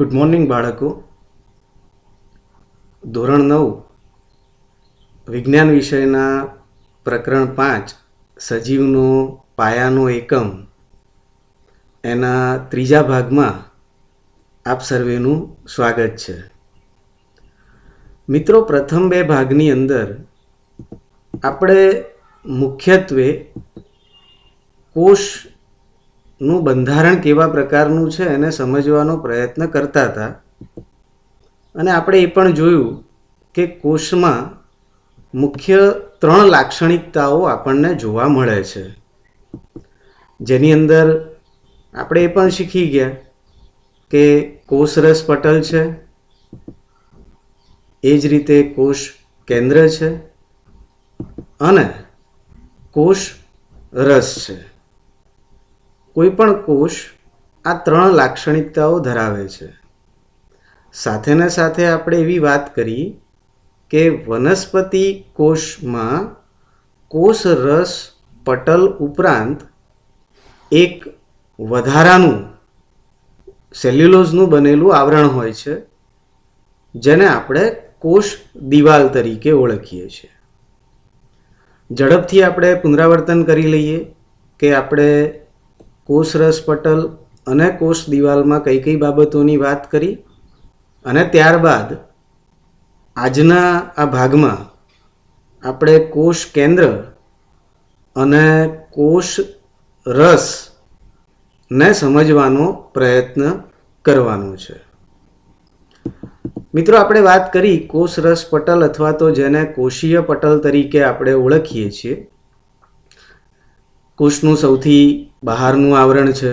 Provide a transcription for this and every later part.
Good morning બાળકો. ધોરણ નવ, વિજ્ઞાન વિષયના પ્રકરણ પાંચ, સજીવનો પાયાનો એકમ. એના ત્રીજા ભાગમાં આપ સર્વેનું સ્વાગત છે. મિત્રો, પ્રથમ બે ભાગની અંદર આપણે મુખ્યત્વે કોષનું બંધારણ કેવા પ્રકારનું છે એને સમજવાનો પ્રયત્ન કરતા હતા. અને આપણે એ પણ જોયું કે કોષમાં મુખ્ય ત્રણ લાક્ષણિકતાઓ આપણને જોવા મળે છે. જેની અંદર આપણે એ પણ શીખી ગયા કે કોષરસ પટલ છે. એ જ રીતે કોષ કેન્દ્ર છે. અને કોષ રસ છે. કોઈ પણ કોષ આ ત્રણ લાક્ષણિકતાઓ ધરાવે છે. સાથેને સાથે આપણે એવી વાત કરી કે વનસ્પતિ કોષમાં કોષ રસ પટલ ઉપરાંત એક વધારાનું સેલ્યુલોઝનું બનેલું આવરણ હોય છે, જેને આપણે કોષ દિવાલ તરીકે ઓળખીએ છીએ. ઝડપથી આપણે પુનરાવર્તન કરી લઈએ કે આપણે કોષરસ પટલ અને કોષ દિવાલમાં કઈ કઈ બાબતોની વાત કરી? અને ત્યારબાદ આજના આ ભાગમાં આપણે કોષ કેન્દ્ર અને કોષ રસ ને સમજવાનો પ્રયત્ન કરવાનો છે. મિત્રો, આપણે વાત કરી કોષ રસ પટલ અથવા તો જેને કોષીય પટલ તરીકે આપણે ઓળખીએ છીએ. કોષનું સૌથી બહારનું આવરણ છે.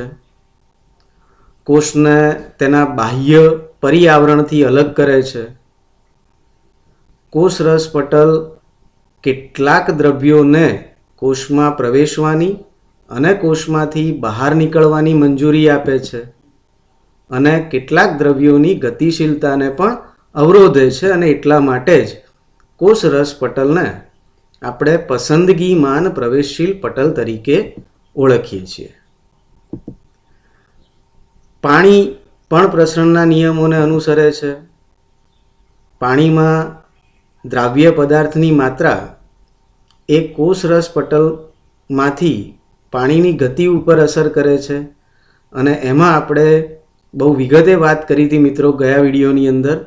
કોષને તેના બાહ્ય પર્યાવરણથી અલગ કરે છે. કોષ રસ પટલ કેટલાક દ્રવ્યોને કોષમાં પ્રવેશવાની અને કોષમાંથી બહાર નીકળવાની મંજૂરી આપે છે અને કેટલાક દ્રવ્યોની ગતિશીલતાને પણ અવરોધે છે અને એટલા માટે જ કોષ રસ પટલને આપણે પસંદગીમાન પ્રવેશશીલ પટલ તરીકે ઓળખીએ છીએ. પાણી પણ પ્રસરણના નિયમોને અનુસરે છે. પાણીમાં દ્રાવ્ય પદાર્થની માત્રા એ કોષરસ પટલમાંથી પાણીની ગતિ ઉપર અસર કરે છે અને એમાં આપણે બહુ વિગતે વાત કરી હતી મિત્રો ગયા વિડીયોની અંદર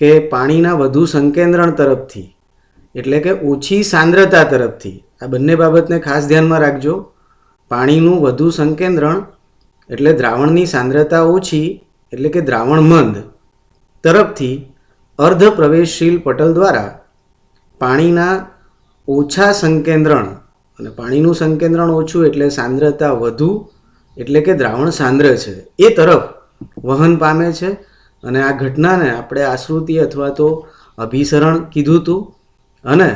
કે પાણીના વધુ સંકેન્દ્રણ તરફથી એટલે કે ઓછી સાંદ્રતા તરફથી. આ બંને બાબતને ખાસ ધ્યાનમાં રાખજો. પાણીનું વધુ સંકેન્દ્રણ એટલે દ્રાવણની સાંદ્રતા ઓછી એટલે કે દ્રાવણ મંદ તરફથી અર્ધ પ્રવેશશીલ પટલ દ્વારા પાણીના ઓછા સંકેન્દ્રણ અને પાણીનું સંકેન્દ્રણ ઓછું એટલે સાંદ્રતા વધુ એટલે કે દ્રાવણ સાંદ્ર છે. એ તરફ વહન પામે છે અને આ ઘટનાને આપણે આશ્રુતિ અથવા તો અભિસરણ કીધું હતું. અને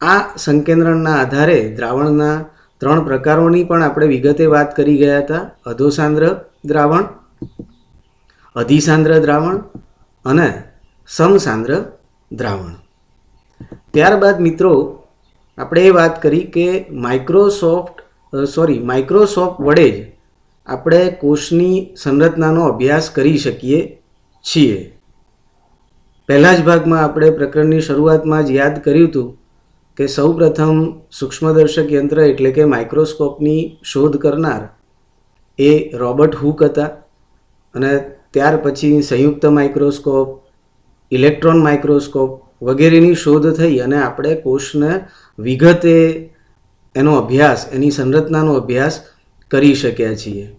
આ સંકેન્દ્રણના આધારે દ્રાવણના ત્રણ પ્રકારોની પણ આપણે વિગતે વાત કરી ગયા હતા. અધોસાંદ્ર દ્રાવણ, અધિસાંદ્ર દ્રાવણ અને સમસાંદ્ર દ્રાવણ. ત્યારબાદ મિત્રો, આપણે એ વાત કરી કે માઇક્રોસોફ્ટ સોરી, માઇક્રોસોફ્ટ વડે જ આપણે કોષની સંરચનાનો અભ્યાસ કરી શકીએ છીએ. પહેલા જ ભાગમાં આપણે પ્રકરણની શરૂઆતમાં જ યાદ કર્યું હતું કે સૌ પ્રથમ સૂક્ષ્મદર્શક યંત્ર એટલે કે માઇક્રોસ્કોપની શોધ કરનાર એ રોબર્ટ હુક હતા અને ત્યાર પછી સંયુક્ત માઇક્રોસ્કોપ, ઇલેક્ટ્રોન માઇક્રોસ્કોપ વગેરેની શોધ થઈ અને આપણે કોષને વિગતે એનો અભ્યાસ, એની સંરચનાનો અભ્યાસ કરી શક્યા છીએ.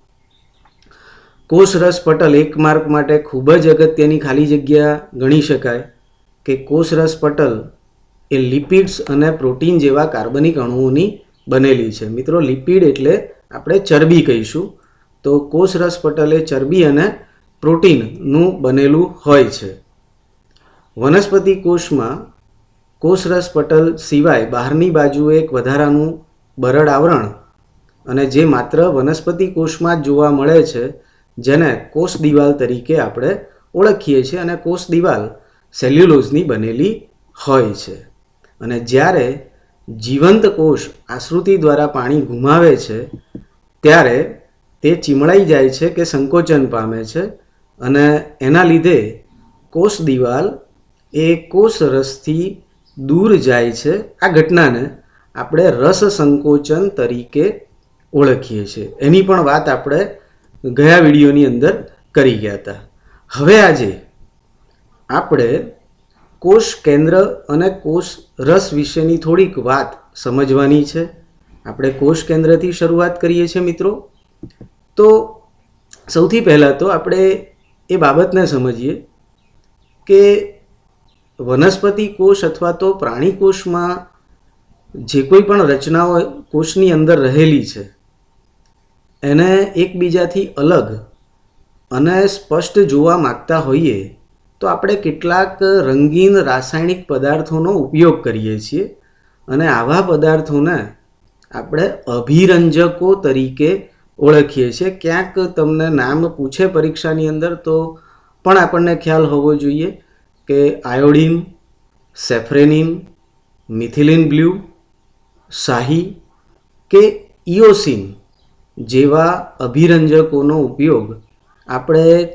કોષ રસ પટલ એક માર્ક માટે ખૂબ જ અગત્યની ખાલી જગ્યા ગણી શકાય કે કોષરસ પટલ એ લિપિડ્સ અને પ્રોટીન જેવા કાર્બનિક અણુઓની બનેલી છે. મિત્રો, લિપિડ એટલે આપણે ચરબી કહીશું. તો કોષરસ પટલ એ ચરબી અને પ્રોટીનનું બનેલું હોય છે. વનસ્પતિ કોષમાં કોષરસ પટલ સિવાય બહારની બાજુએ એક વધારાનું બરડ આવરણ અને જે માત્ર વનસ્પતિ કોષમાં જ જોવા મળે છે જેને કોષ દિવાલ તરીકે આપણે ઓળખીએ છીએ અને કોષ દિવાલ સેલ્યુલોઝની બનેલી હોય છે. અને જ્યારે જીવંત કોષ આશ્રુતિ દ્વારા પાણી ગુમાવે છે, ત્યારે તે ચીમળાઈ જાય છે કે સંકોચન પામે છે અને એના લીધે કોષ દિવાલ એ કોષ રસથી દૂર જાય છે. આ ઘટનાને આપણે રસ સંકોચન તરીકે ઓળખીએ છીએ. એની પણ વાત આપણે ગયા વિડીયોની અંદર કરી ગયા હતા. હવે આજે આપણે કોષ કેન્દ્ર અને કોષ રસ વિશેની થોડીક વાત સમજવાની છે. આપણે કોષ કેન્દ્રથી શરૂઆત કરીએ છીએ મિત્રો. તો સૌથી પહેલાં તો આપણે એ બાબતને સમજીએ કે વનસ્પતિ કોષ અથવા તો પ્રાણી કોષમાં જે કોઈ પણ રચનાઓ કોષની અંદર રહેલી છે એને એકબીજાથી અલગ અને સ્પષ્ટ જોવા માગતા હોઈએ, તો આપણે કેટલાક રંગીન રાસાયણિક પદાર્થોનો ઉપયોગ કરીએ છીએ અને આવા પદાર્થોને આપણે અભિરંજકો તરીકે ઓળખીએ છીએ. ક્યાંક તમને નામ પૂછે પરીક્ષાની અંદર, તો પણ આપણને ખ્યાલ હોવો જોઈએ કે આયોડિન, સેફ્રેનિન, મિથિલિન બ્લુ શાહી કે ઇયોસિન જેવા અભિરંજકોનો ઉપયોગ આપણે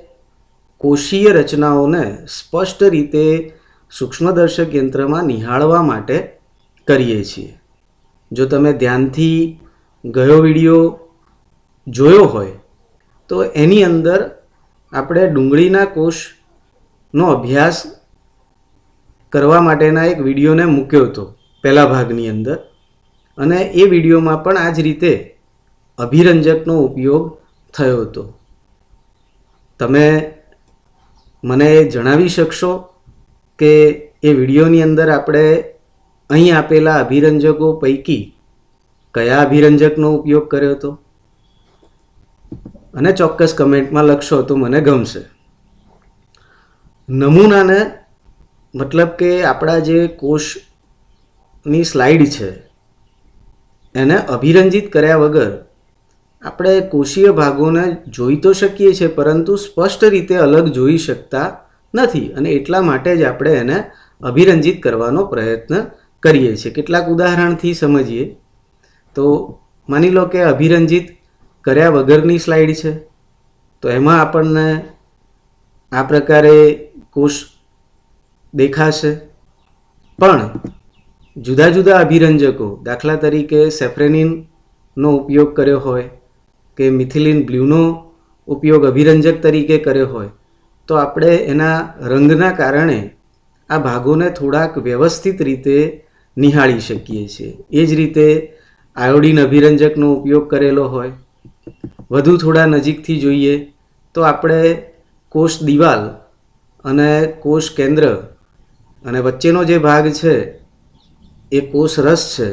કોષીય રચનાઓને સ્પષ્ટ રીતે સૂક્ષ્મદર્શક યંત્રમાં નિહાળવા માટે કરીએ છીએ. જો તમે ધ્યાનથી ગયો વીડિયો જોયો હોય, તો એની અંદર આપણે ડુંગળીના કોષનો અભ્યાસ કરવા માટેના એક વિડીયોને મૂક્યો હતો પહેલા ભાગની અંદર. અને એ વિડીયોમાં પણ આ જ રીતે અભિરંજકનો ઉપયોગ થયો હતો. તમે મને જણાવી શકશો કે એ વિડીયોની અંદર આપણે અહીં આપેલા અભિરંજકો પૈકી કયા અભિરંજકનો ઉપયોગ કર્યો હતો? અને ચોક્કસ કમેન્ટમાં લખશો તો મને ગમશે. નમૂનાને મતલબ કે આપણા જે કોષની સ્લાઇડ છે, એને અભિરંજિત કર્યા વગર આપણે કોષીય ભાગોને જોઈ તો શકીએ છીએ, પરંતુ સ્પષ્ટ રીતે અલગ જોઈ શકતા નથી અને એટલા માટે જ આપણે એને અભિરંજિત કરવાનો પ્રયત્ન કરીએ છીએ. કેટલાક ઉદાહરણથી સમજીએ. તો માની લો કે અભિરંજિત કર્યા વગરની સ્લાઇડ છે. તો એમાં આપણને આ પ્રકારે કોષ દેખાશે. પણ જુદા જુદા અભિરંજકો દાખલા તરીકે સેફ્રેનિનનો ઉપયોગ કર્યો હોય કે મિથિલિન બ્લ્યુનો ઉપયોગ અભિરંજક તરીકે કર્યો હોય, તો આપણે એના રંગના કારણે આ ભાગોને થોડાક વ્યવસ્થિત રીતે નિહાળી શકીએ છીએ. એ જ રીતે આયોડિન અભિરંજકનો ઉપયોગ કરેલો હોય, વધુ થોડા નજીકથી જોઈએ, તો આપણે કોષ દિવાલ અને કોષ કેન્દ્ર અને વચ્ચેનો જે ભાગ છે, એ કોષ રસ છે.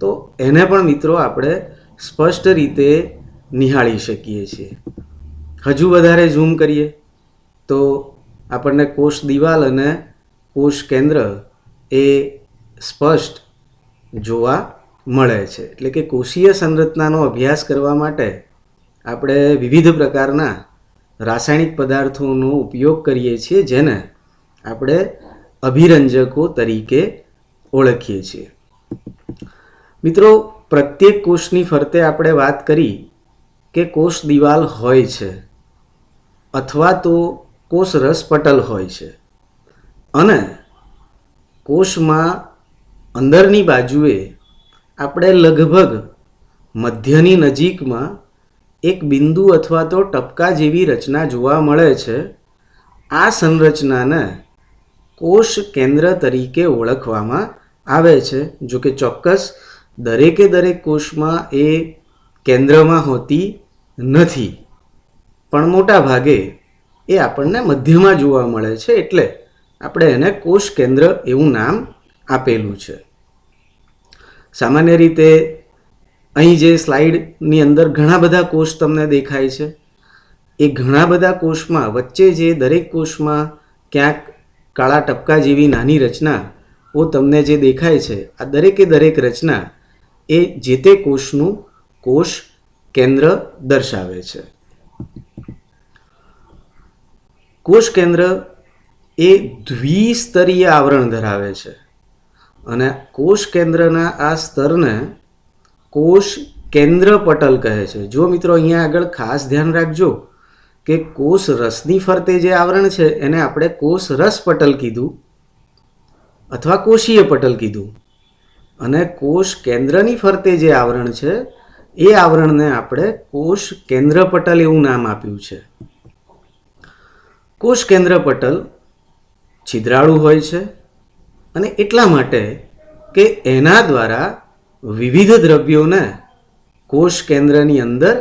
તો એને પણ મિત્રો આપણે સ્પષ્ટ રીતે નિહાળી શકીએ છીએ. હજુ વધારે ઝૂમ કરીએ તો આપણને કોષ દિવાલ અને કોષ કેન્દ્ર એ સ્પષ્ટ જોવા મળે છે. એટલે કે કોષીય સંરચનાનો અભ્યાસ કરવા માટે આપણે વિવિધ પ્રકારના રાસાયણિક પદાર્થોનો ઉપયોગ કરીએ છીએ, જેને આપણે અભિરંજકો તરીકે ઓળખીએ છીએ. મિત્રો, પ્રત્યેક કોષની ફરતે આપણે વાત કરી કે કોષ દિવાલ હોય છે અથવા તો કોષ રસપટલ હોય છે. અને કોષમાં અંદરની બાજુએ આપણે લગભગ મધ્યની નજીકમાં એક બિંદુ અથવા તો ટપકા જેવી રચના જોવા મળે છે. આ સંરચનાને કોષ કેન્દ્ર તરીકે ઓળખવામાં આવે છે. જો કે ચોક્કસ દરેકે દરેક કોષમાં એ કેન્દ્રમાં હોતી નથી. પણ મોટા ભાગે એ આપણને મધ્યમાં જોવા મળે છે એટલે આપણે એને કોષ કેન્દ્ર એવું નામ આપેલું છે. સામાન્ય રીતે અહીં જે સ્લાઇડની અંદર ઘણા બધા કોષ તમને દેખાય છે. એ ઘણા બધા કોષમાં વચ્ચે જે દરેક કોષમાં ક્યાંક કાળા ટપકા જેવી નાની રચના ઓ તમને જે દેખાય છે, આ દરેકે દરેક રચના એ જે તે કોષનું કોષ કેન્દ્ર દર્શાવે છે. કોષ કેન્દ્ર એ દ્વિસ્તરીય આવરણ ધરાવે છે અને કોષ કેન્દ્રના આ સ્તરને કોષ કેન્દ્ર પટલ કહે છે. જો મિત્રો અહીંયા આગળ ખાસ ધ્યાન રાખજો કે કોષ રસની ફરતે જે આવરણ છે એને આપણે કોષ રસ પટલ કીધું અથવા કોષીય પટલ કીધું. અને કોષ કેન્દ્રની ફરતે જે આવરણ છે એ આવરણને આપણે કોષ કેન્દ્ર પટલ એવું નામ આપ્યું છે. કોષ કેન્દ્ર પટલ છિદ્રાળુ હોય છે અને એટલા માટે કે એના દ્વારા વિવિધ દ્રવ્યોને કોષ કેન્દ્રની અંદર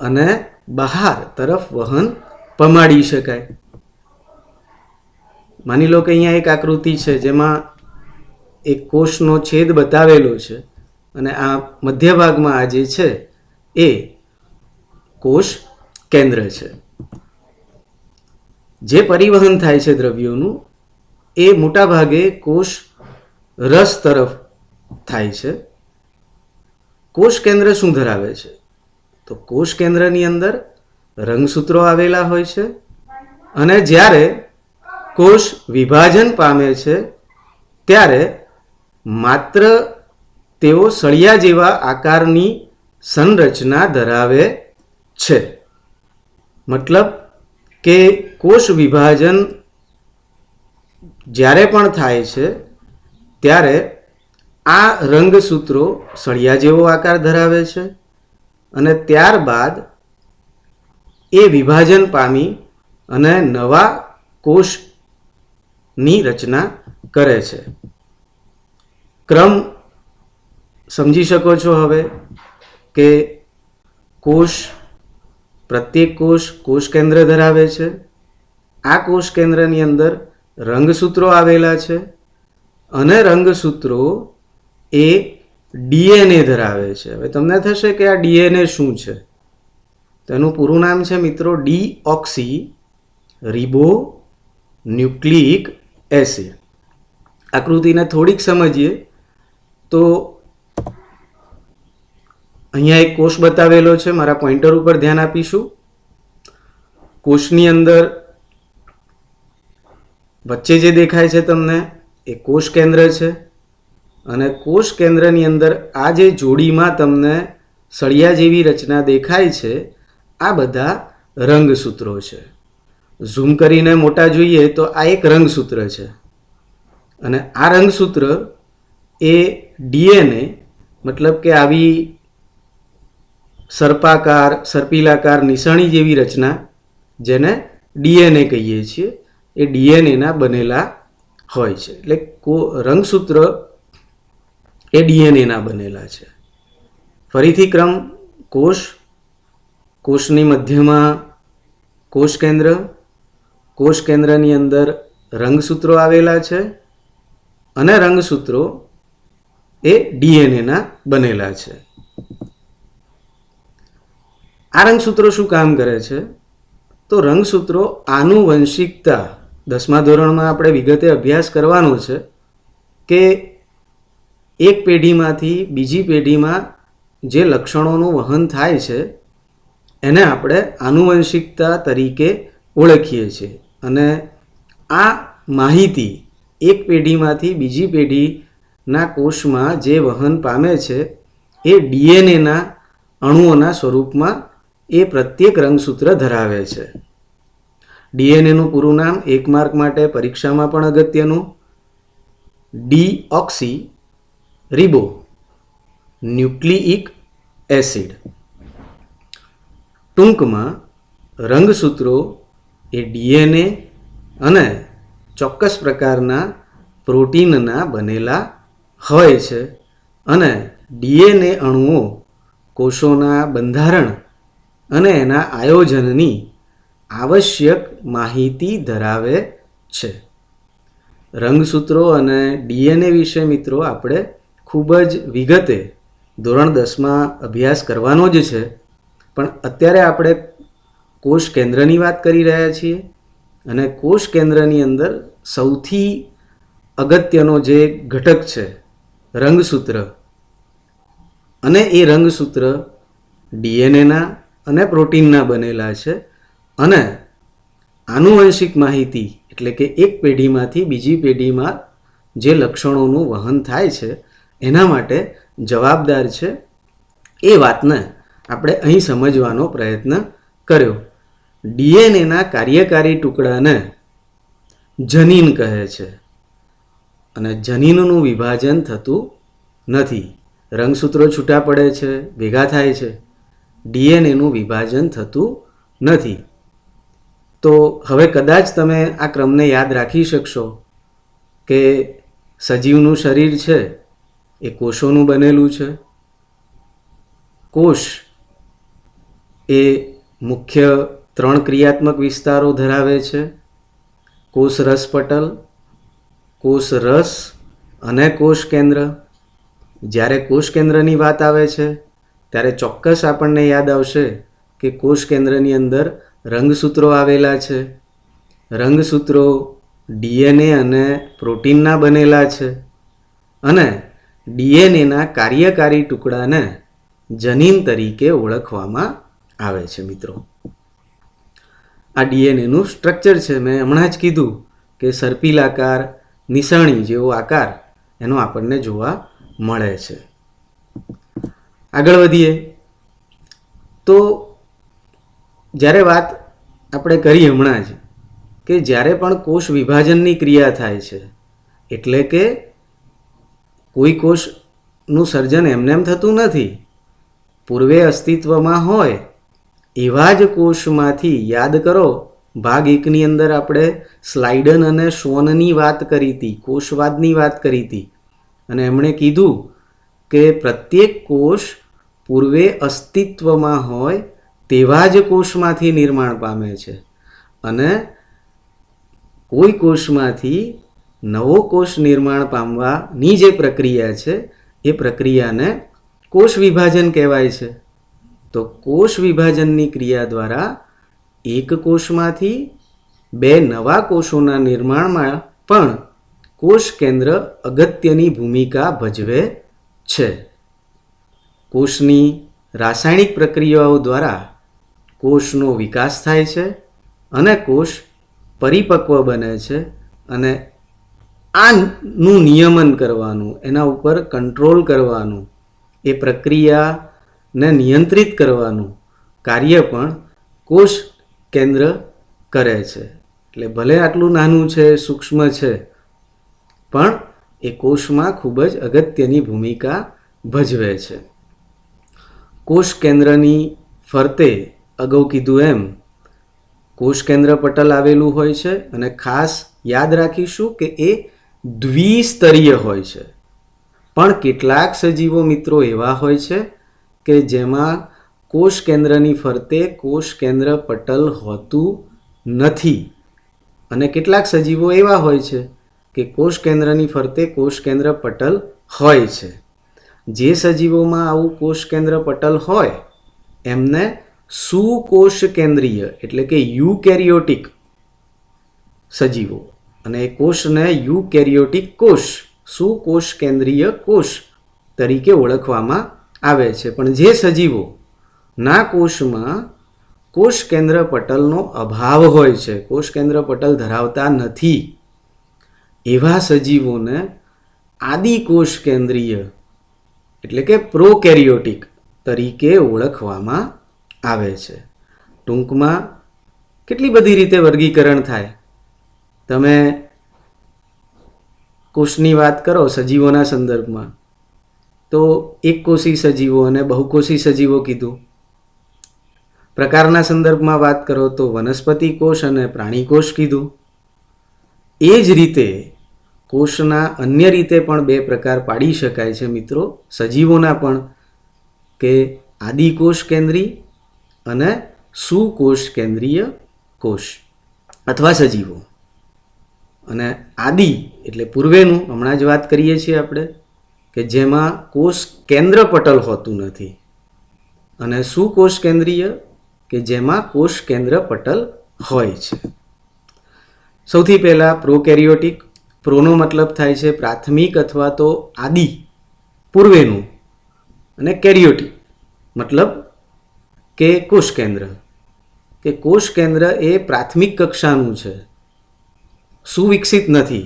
અને બહાર તરફ વહન પમાડી શકાય. માની લો કે અહીંયા એક આકૃતિ છે જેમાં એક કોષનો છેદ બતાવેલો છે. અને આ મધ્ય ભાગમાં આ જે છે, એ કોષ કેન્દ્ર છે. જે પરિવહન થાય છે દ્રવ્યોનું, એ મોટા ભાગે કોષ રસ તરફ થાય છે. કોષ કેન્દ્ર શું ધરાવે છે? તો કોષ કેન્દ્રની અંદર રંગસૂત્રો આવેલા હોય છે અને જ્યારે કોષ વિભાજન પામે છે, ત્યારે માત્ર તેઓ સળિયા જેવા આકારની સંરચના ધરાવે છે. મતલબ કે કોષ વિભાજન જ્યારે પણ થાય છે, ત્યારે આ રંગસૂત્રો સળિયા જેવો આકાર ધરાવે છે અને ત્યારબાદ એ વિભાજન પામી અને નવા કોષની રચના કરે છે. ક્રમ સમજી શકો છો હવે કે કોષ, પ્રત્યેક કોષ કોષ કેન્દ્ર ધરાવે છે. આ કોષ કેન્દ્રની અંદર રંગસૂત્રો આવેલા છે અને રંગસૂત્રો એ ડીએનએ ધરાવે છે. હવે તમને થશે કે આ ડીએનએ શું છે? તેનું પૂરું નામ છે મિત્રો deoxyribonucleic acid. આકૃતિને થોડીક સમજીએ તો અહીંયા એક કોષ બતાવેલો છે, મારા પોઈન્ટર ઉપર ધ્યાન આપીશું. કોષની અંદર વચ્ચે જે દેખાય છે તમને, એ કોષ કેન્દ્ર છે. અને કોષ કેન્દ્રની અંદર આ જે જોડીમાં તમને સળિયા જેવી રચના દેખાય છે, આ બધા રંગસૂત્રો છે. ઝૂમ કરીને મોટા જોઈએ તો આ એક રંગસૂત્ર છે. અને આ રંગસૂત્ર એ ડીએનએ, મતલબ કે આવી સર્પાકાર, સર્પિલાકાર નિશાણી જેવી રચના જેને ડીએનએ કહીએ છીએ. એ ડીએનએના બનેલા હોય છે. એટલે કો, રંગસૂત્ર એ ડીએનએના બનેલા છે. ફરીથી ક્રમ, કોષ, કોષની મધ્યમાં કોષ કેન્દ્ર, કોષ કેન્દ્રની અંદર રંગસૂત્રો આવેલા છે અને રંગસૂત્રો એ ડીએનએના બનેલા છે. આ રંગસૂત્રો શું કામ કરે છે? તો રંગસૂત્રો આનુવંશિકતા, દસમા ધોરણમાં આપણે વિગતે અભ્યાસ કરવાનો છે કે એક પેઢીમાંથી બીજી પેઢીમાં જે લક્ષણોનું વહન થાય છે, એને આપણે આનુવંશિકતા તરીકે ઓળખીએ છીએ. અને આ માહિતી એક પેઢીમાંથી બીજી પેઢીના કોષમાં જે વહન પામે છે, એ ડીએનએના અણુઓના સ્વરૂપમાં એ પ્રત્યેક રંગસૂત્ર ધરાવે છે. ડીએનએનું પૂરું નામ એક માર્ક માટે પરીક્ષામાં પણ અગત્યનું. Deoxyribonucleic acid. ટૂંકમાં, રંગસૂત્રો એ ડીએનએ અને ચોક્કસ પ્રકારના પ્રોટીનના બનેલા હોય છે. અને ડીએનએ અણુઓ કોષોના બંધારણ અને એના આયોજનની આવશ્યક માહિતી ધરાવે છે. રંગસૂત્રો અને ડીએનએ વિશે મિત્રો આપણે ખૂબ જ વિગતે ધોરણ દસમાં અભ્યાસ કરવાનો જ છે. પણ અત્યારે આપણે કોષ કેન્દ્રની વાત કરી રહ્યા છીએ અને કોષ કેન્દ્રની અંદર સૌથી અગત્યનો જે ઘટક છે રંગસૂત્ર. અને એ રંગસૂત્ર ડીએનએના અને પ્રોટીનના બનેલા છે. અને આનુવંશિક માહિતી એટલે કે એક પેઢીમાંથી બીજી પેઢીમાં જે લક્ષણોનું વહન થાય છે, એના માટે જવાબદાર છે એ વાતને આપણે અહીં સમજવાનો પ્રયત્ન કર્યો. ડીએનએના કાર્યકારી ટુકડાને જનીન કહે છે. અને જનીનનું વિભાજન થતું નથી. રંગસૂત્રો છૂટા પડે છે, ભેગા થાય છે. ડીએનએનું વિભાજન થતું નથી. તો હવે કદાચ તમે આ ક્રમને યાદ રાખી શકશો કે સજીવનું શરીર છે, એ કોષોનું બનેલું છે. કોષ એ મુખ્ય ત્રણ ક્રિયાત્મક વિસ્તારો ધરાવે છે, કોષ રસપટલ કોષ રસ અને કોષ કેન્દ્ર. જ્યારે કોષ કેન્દ્રની વાત આવે છે ત્યારે ચોક્કસ આપણને યાદ આવશે કે કોષ કેન્દ્રની અંદર રંગસૂત્રો આવેલા છે. રંગસૂત્રો ડીએનએ અને પ્રોટીનના બનેલા છે. અને ડીએનએના કાર્યકારી ટુકડાને જનીન તરીકે ઓળખવામાં આવે છે, મિત્રો. આ ડીએનએનું સ્ટ્રક્ચર છે. મેં હમણાં જ કીધું કે સર્પિલાકાર નિશાણી જેવો આકાર એનો આપણને જોવા મળે છે. આગળ વધીએ. તો જ્યારે વાત આપણે કરી હમણાં જ, કે જ્યારે પણ કોષ વિભાજનની ક્રિયા થાય છે, એટલે કે કોઈ કોષનું સર્જન એમનેમ થતું નથી, પૂર્વે અસ્તિત્વમાં હોય, એવા જ કોષમાંથી યાદ કરો, ભાગ એકની અંદર આપણે સ્લાઇડન અને શોનની વાત કરી હતી, કોષવાદની વાત કરી હતી, અને એમણે કીધું કે પ્રત્યેક કોષ પૂર્વે અસ્તિત્વમાં હોય તેવા જ કોષમાંથી નિર્માણ પામે છે. અને કોઈ કોષમાંથી નવો કોષ નિર્માણ પામવાની જે પ્રક્રિયા છે, એ પ્રક્રિયાને કોષ વિભાજન કહેવાય છે. તો કોષ વિભાજનની ક્રિયા દ્વારા એક કોષમાંથી બે નવા કોષોના નિર્માણમાં પણ કોષ કેન્દ્ર અગત્યની ભૂમિકા ભજવે છે. કોષની રાસાયણિક પ્રક્રિયાઓ દ્વારા કોષનો વિકાસ થાય છે અને કોષ પરિપક્વ બને છે અને આનું નિયમન કરવાનું, એના ઉપર કંટ્રોલ કરવાનું, એ પ્રક્રિયાને નિયંત્રિત કરવાનું કાર્ય પણ કોષ કેન્દ્ર કરે છે. એટલે ભલે આટલું નાનું છે, સૂક્ષ્મ છે, પણ એ કોષમાં ખૂબ જ અગત્યની ભૂમિકા ભજવે છે. કોષ કેન્દ્રની ફરતે અગાઉ કીધું એમ, કોષ કેન્દ્ર પટલ આવેલું હોય છે અને ખાસ યાદ રાખીશું કે એ દ્વિસ્તરીય હોય છે. પણ કેટલાક સજીવો મિત્રો એવા હોય છે કે જેમાં કોષ કેન્દ્રની ફરતે કોષ કેન્દ્ર પટલ હોતું નથી. અને કેટલાક સજીવો એવા હોય છે કે કોષ કેન્દ્રની ફરતે કોષ કેન્દ્ર પટલ હોય છે. જે સજીવોમાં આવું કોષ કેન્દ્ર પટલ હોય, એમને સુકોષ કેન્દ્રીય એટલે કે યુકેરિયોટિક સજીવો. અને એ કોષને યુકેરિયોટિક કોષ, સુકોષ કેન્દ્રીય કોષ તરીકે ઓળખવામાં આવે છે. પણ જે સજીવો ના કોષમાં કોષ કેન્દ્ર પટલનો અભાવ હોય છે, કોષ કેન્દ્ર પટલ ધરાવતા નથી એવા સજીવોને આદિકોષ કેન્દ્રીય, એટલે કે પ્રોકેરિયોટિક તરીકે ઓળખવામાં આવે છે. ટૂંકમાં કેટલી બધી રીતે વર્ગીકરણ થાય? તમે કોષની વાત કરો સજીવોના સંદર્ભમાં, તો એક કોષી સજીવો અને બહુકોષી સજીવો કીધું. પ્રકારના સંદર્ભમાં વાત કરો તો વનસ્પતિ કોષ અને પ્રાણી કોષ કીધું. એ જ રીતે કોષના અન્ય રીતે પણ બે પ્રકાર પાડી શકાય છે મિત્રો. સજીવોના પણ કે આદિકોષ કેન્દ્રી અને સુકોષ કેન્દ્રીય કોષ અથવા સજીવો. અને આદિ એટલે પૂર્વેનું, હમણાં જ વાત કરીએ છીએ આપણે, કે જેમાં કોષ કેન્દ્ર પટલ હોતું નથી. અને સુકોષ કેન્દ્રીય કે જેમાં કોષ કેન્દ્ર પટલ હોય છે. સૌથી પહેલાં પ્રોકેરિયોટિક, પ્રોનો મતલબ થાય છે પ્રાથમિક અથવા તો આદિ, પૂર્વેનું, અને કેરિયોટિક, મતલબ કે કોષ કેન્દ્ર. કે કોષ કેન્દ્ર એ પ્રાથમિક કક્ષાનું છે. સુવિકસિત નથી.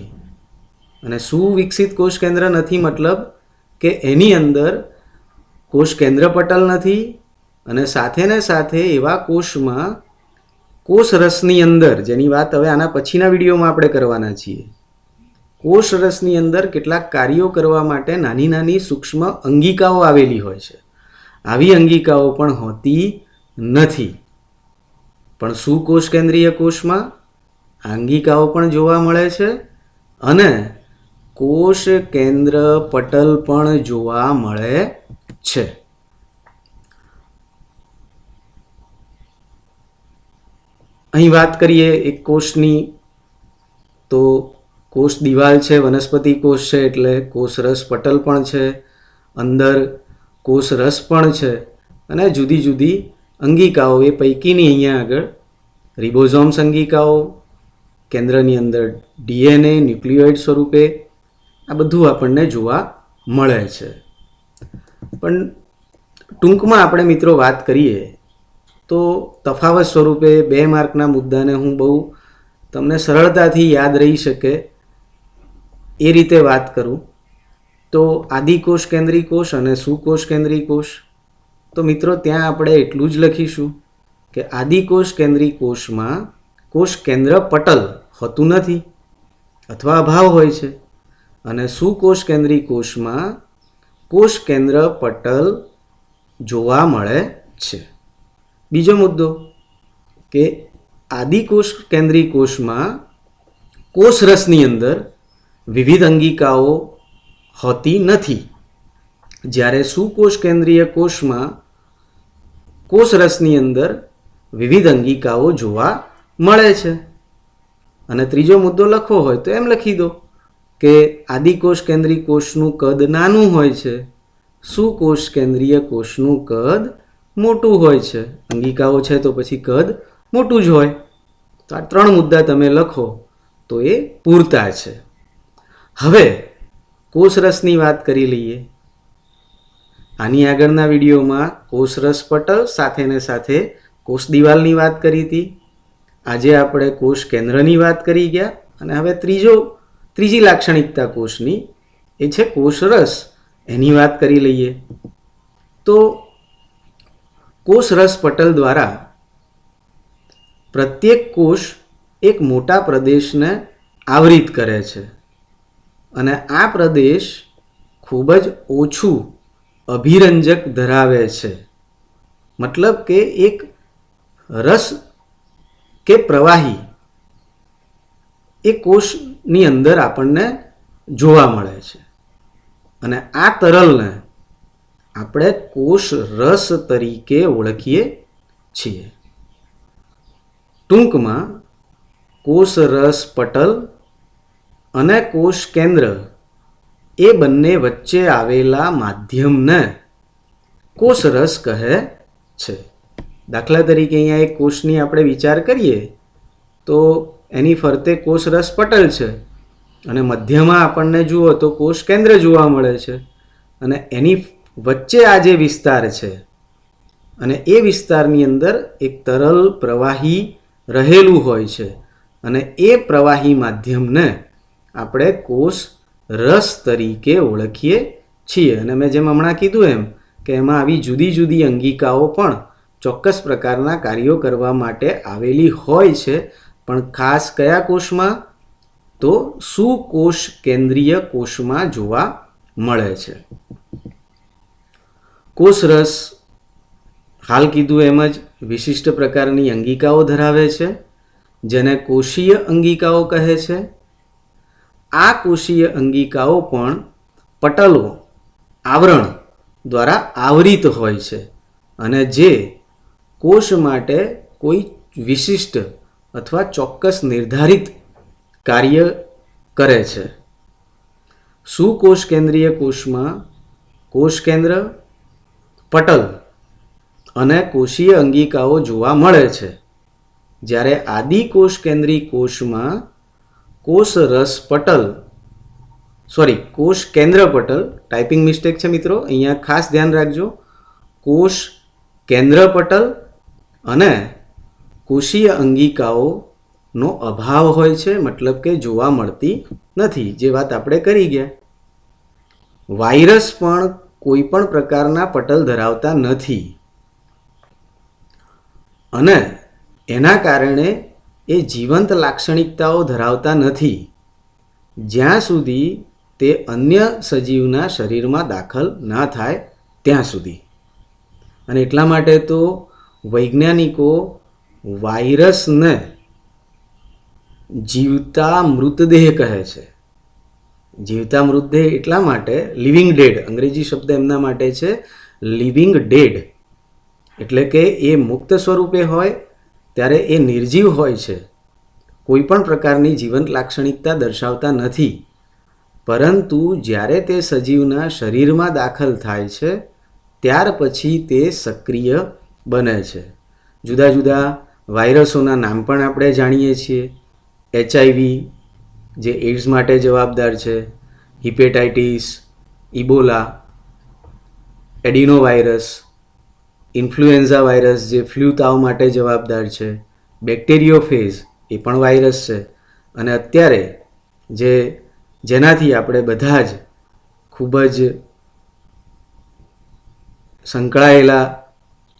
અને સુવિકસિત કોષ કેન્દ્ર નથી મતલબ કે એની અંદર કોષ કેન્દ્ર પટલ નથી અને સાથે ને સાથે એવા કોષમાં કોષ રસની અંદર, જેની વાત હવે આના પછીના વિડીયોમાં આપણે કરવાના છીએ, કોષરસની અંદર કેટલાક કાર્યો કરવા માટે નાની નાની સૂક્ષ્મ અંગિકાઓ આવેલી હોય છે. આવી અંગિકાઓ પણ હોતી નથી. પણ સુકોષ કેન્દ્રીય કોષમાં? અંગિકાઓ પણ જોવા મળે છે અને કોષ કેન્દ્ર પટલ પણ જોવા મળે છે. અહીં વાત કરીએ એક કોષની. તો કોષ દિવાલ છે, વનસ્પતિ કોષ છે, એટલે કોષ રસ પટલ પણ છે. અંદર કોષ રસ પણ છે. અને જુદી જુદી અંગિકાઓ, એ પૈકીની અહીંયા આગળ રિબોઝોમ્સ અંગિકાઓ કેન્દ્રની અંદર ડીએનએ ન્યુક્લિયોઇડ સ્વરૂપે, આ બધું આપણને જોવા મળે છે. પણ ટૂંકમાં આપણે મિત્રો વાત કરીએ તો તફાવત સ્વરૂપે બે માર્કના મુદ્દાને હું બહુ તમને સરળતાથી યાદ રહી શકે એ રીતે વાત કરું. તો આદિકોષ કેન્દ્રી કોષ અને સુકોષ કેન્દ્રી કોષ. તો મિત્રો, ત્યાં આપણે એટલું જ લખીશું કે આદિકોષ કેન્દ્રી કોષમાં કોષ કેન્દ્ર પટલ હોતું નથી અથવા અભાવ હોય છે. અને સુકોષ કેન્દ્રી કોષમાં કોષ કેન્દ્ર પટલ જોવા મળે છે. બીજો મુદ્દો કે આદિકોષ કેન્દ્રી કોષમાં કોષરસની અંદર વિવિધ અંગિકાઓ હોતી નથી. જ્યારે સુકોષ કેન્દ્રીય કોષમાં કોષરસની અંદર વિવિધ અંગિકાઓ જોવા મળે છે. અને ત્રીજો મુદ્દો લખવો હોય તો એમ લખી દો કે આદિકોષ કેન્દ્રીય કોષનું કદ નાનું હોય છે. સુકોષ કેન્દ્રીય કોષનું કદ મોટું હોય છે. અંગિકાઓ છે તો પછી કદ મોટું જ હોય. તો આ ત્રણ મુદ્દા તમે લખો તો એ પૂરતા છે. હવે કોષરસની વાત કરી લઈએ. આની આગળના વિડીયોમાં કોષરસ પટલ સાથે સાથે કોષ દિવાલની વાત કરી હતી. આજે આપણે કોષ કેન્દ્રની વાત કરી ગયા અને હવે ત્રીજો, ત્રીજી લાક્ષણિકતા કોષની એ છે કોષરસ. એની વાત કરી લઈએ. તો કોષરસ પટલ દ્વારા પ્રત્યેક કોષ એક મોટા પ્રદેશને આવરિત કરે છે. અને આ પ્રદેશ ખૂબ જ ઓછું અભિરંજક ધરાવે છે. મતલબ કે એક રસ કે પ્રવાહી એ કોષની અંદર આપણને જોવા મળે છે. અને આ તરલને આપણે કોષ રસ તરીકે ઓળખીએ છીએ. ટૂંકમાં, કોષ રસ પટલ અને કોષ કેન્દ્ર એ બંને વચ્ચે આવેલા માધ્યમને કોષ રસ કહે છે. દાખલા તરીકે અહીંયા એક કોષની આપણે વિચાર કરીએ તો એની ફરતે કોષ રસ પટલ છે અને મધ્યમાં આપણને જુઓ તો કોષ કેન્દ્ર જોવા મળે છે અને એની વચ્ચે આ જે વિસ્તાર છે, અને એ વિસ્તારની અંદર એક તરલ પ્રવાહી રહેલું હોય છે, અને એ પ્રવાહી માધ્યમને આપણે કોષ રસ તરીકે ઓળખીએ છીએ. અને મેં જેમ હમણાં કીધું એમ કે એમાં આવી જુદી જુદી અંગિકાઓ પણ ચોક્કસ પ્રકારના કાર્યો કરવા માટે આવેલી હોય છે. પણ ખાસ કયા કોષમાં? તો સુકોષ કેન્દ્રીય કોષમાં જોવા મળે છે. કોષરસ હાલ કીધું એમ જ વિશિષ્ટ પ્રકારની અંગિકાઓ ધરાવે છે, જેને કોષીય અંગિકાઓ કહે છે. આ કોષીય અંગિકાઓ પણ પટલો, આવરણ દ્વારા આવરિત હોય છે અને જે કોષ માટે કોઈ વિશિષ્ટ અથવા ચોક્કસ નિર્ધારિત કાર્ય કરે છે. સુકોષ કેન્દ્રીય કોષમાં કોષ કેન્દ્ર પટલ અને કોષીય અંગિકાઓ જોવા મળે છે. જ્યારે આદિકોષ કેન્દ્રી કોષમાં કોષ રસ પટલ સોરી કોષ કેન્દ્ર પટલ ટાઈપિંગ મિસ્ટેક છે મિત્રો, અહીંયા ખાસ ધ્યાન રાખજો. કોષ કેન્દ્ર પટલ અને કોષીય અંગિકાઓનો અભાવ હોય છે, મતલબ કે જોવા મળતી નથી, જે વાત આપણે કરી ગયા. વાયરસ પણ કોઈ પણ પ્રકારના પટલ ધરાવતા નથી. અને એના કારણે એ જીવંત લાક્ષણિકતાઓ ધરાવતા નથી. જ્યાં સુધી તે અન્ય સજીવના શરીરમાં દાખલ ના થાય ત્યાં સુધી. અને એટલા માટે તો વૈજ્ઞાનિકો વાયરસને જીવતા મૃતદેહ કહે છે. જીવતા મૃતદેહ એટલા માટે, લિવિંગ ડેડ, અંગ્રેજી શબ્દ એમના માટે છે, લિવિંગ ડેડ. એટલે કે એ મુક્ત સ્વરૂપે હોય, ત્યારે એ નિર્જીવ હોય છે. કોઈ પણ પ્રકારની જીવંત લાક્ષણિકતા દર્શાવતા નથી. પરંતુ જ્યારે તે સજીવના શરીરમાં દાખલ થાય છે, ત્યાર પછી તે સક્રિય બને છે. જુદા જુદા વાયરસોના નામ પણ આપણે જાણીએ છીએ. એચઆઈવી જે એડ્સ માટે જવાબદાર છે, hepatitis, Ebola adenovirus influenza virus જે ફ્લૂ તાવ માટે જવાબદાર છે, બેક્ટેરિયોફેઝ એ પણ વાયરસ છે. અને અત્યારે જે જેનાથી આપણે બધા જ ખૂબ જ સંકળાયેલા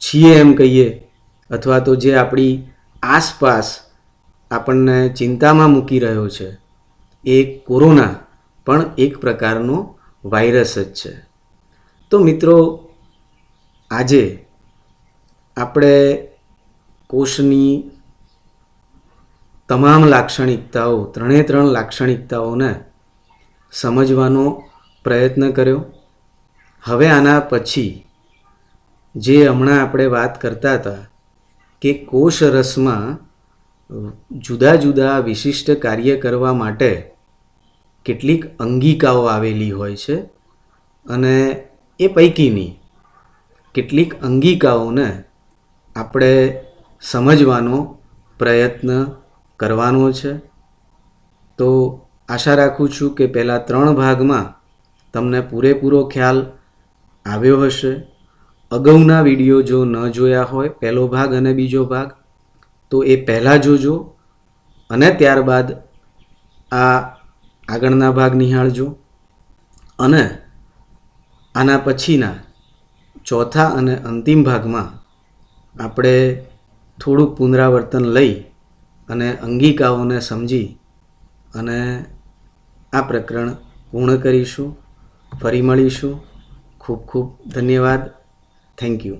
છીએ એમ કહીએ, અથવા તો જે આપણી આસપાસ આપણને ચિંતામાં મૂકી રહ્યો છે એ કોરોના પણ એક પ્રકારનો વાયરસ જ છે. તો મિત્રો, આજે આપણે કોષની તમામ લાક્ષણિકતાઓ, ત્રણે ત્રણ લાક્ષણિકતાઓને સમજવાનો પ્રયત્ન કર્યો. હવે આના પછી જે હમણાં આપણે વાત કરતા હતા કે કોષ રસમાં જુદા જુદા વિશિષ્ટ કાર્ય કરવા માટે કેટલીક અંગિકાઓ આવેલી હોય છે અને એ પૈકીની કેટલીક અંગિકાઓને આપણે સમજવાનો પ્રયત્ન કરવાનો છે. તો આશા રાખું છું કે પહેલાં ત્રણ ભાગમાં તમને પૂરેપૂરો ખ્યાલ આવ્યો હશે. અગાઉના વીડિયો જો ન જોયા હોય, પહેલો ભાગ અને બીજો ભાગ, તો એ પહેલાં જોજો અને ત્યારબાદ આ આગળના ભાગ નિહાળજો. અને આના પછીના ચોથા અને અંતિમ ભાગમાં આપણે થોડુંક પુનરાવર્તન લઈ અને અંગિકાઓને સમજી અને આ પ્રકરણ પૂર્ણ કરીશું. ફરી મળીશું. ખૂબ ખૂબ ધન્યવાદ. Thank you.